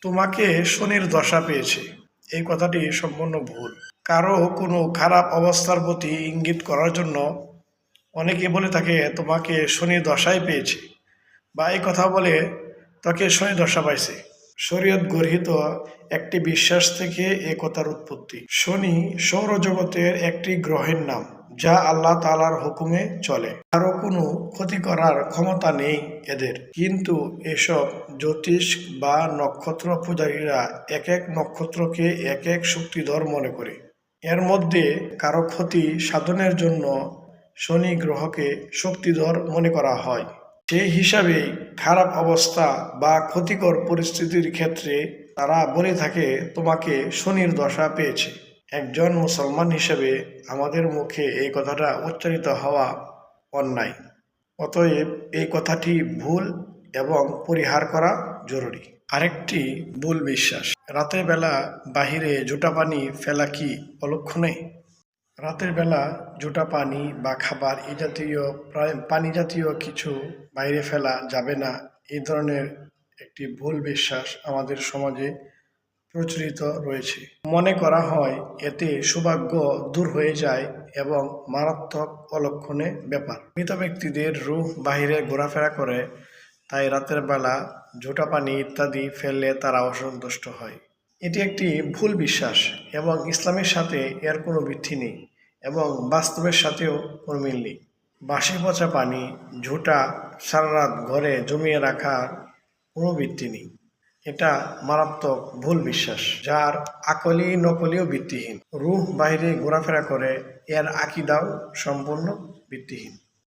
তোমাকে শনির দশা পেয়েছে। এই কথাটি সম্পূর্ণ ভুল। কারও কোনো খারাপ অবস্থার প্রতি ইঙ্গিত করার জন্য অনেকে বলে থাকে, তোমাকে শনির দশাই পেয়েছে। বা এই কথা বলে, তাকে শনি দশা পাইছে। শরীয়ত গর্হিত একটি বিশ্বাস থেকে এ কথার উৎপত্তি। শনি সৌরজগতের একটি গ্রহের নাম। যা আল্লাহ তালার হুকুমে চলে। কারও কোনো ক্ষতি করার ক্ষমতা নেই এদের। কিন্তু এসব জ্যোতিষ বা নক্ষত্র পূজারীরা এক এক নক্ষত্রকে এক এক শক্তিধর মনে করে। এর মধ্যে কারও ক্ষতি সাধনের জন্য শনি গ্রহকে শক্তিধর মনে করা হয়। সেই হিসাবে খারাপ অবস্থা বা ক্ষতিকর পরিস্থিতির ক্ষেত্রে তারা বলে থাকে, তোমাকে শনির দশা পেয়েছে। একজন মুসলমান হিসেবে আমাদের মুখে এই কথাটা উচ্চারিত হওয়া অন্যায়। অতএব এই কথাটি ভুল এবং পরিহার করা জরুরি। আরেকটি ভুল বিশ্বাস, রাতের বেলা বাহিরে জোটা পানি ফেলা কি অলক্ষণে রাতের বেলা জোটা পানি বা খাবার এই জাতীয় পানি জাতীয় কিছু বাইরে ফেলা যাবে না এই ধরনের একটি ভুল বিশ্বাস আমাদের সমাজে প্রচলিত রয়েছে। মনে করা হয়, এতে সৌভাগ্য দূর হয়ে যায় এবং মারাত্মক অলক্ষণে ব্যাপার। মৃত ব্যক্তিদের রূহ বাহিরে ঘোরাফেরা করে, তাই রাতের বেলা ঝোটা পানি ইত্যাদি ফেললে তারা অসন্তুষ্ট হয়। এটি একটি ভুল বিশ্বাস এবং ইসলামের সাথে এর কোনো ভিত্তি নেই এবং বাস্তবের সাথেও কোনো মিল নেই। বাসি পচা পানি, ঝোটা সারা রাত ঘরে জমিয়ে রাখার কোনো ভিত্তি নেই। এটা মারাত্মক ভুল বিশ্বাস, যার আকলি নকলিও ভিত্তিহীন। রুহ বাহিরে ঘোরাফেরা করে, এর আকিদাও সম্পূর্ণ ভিত্তিহীন।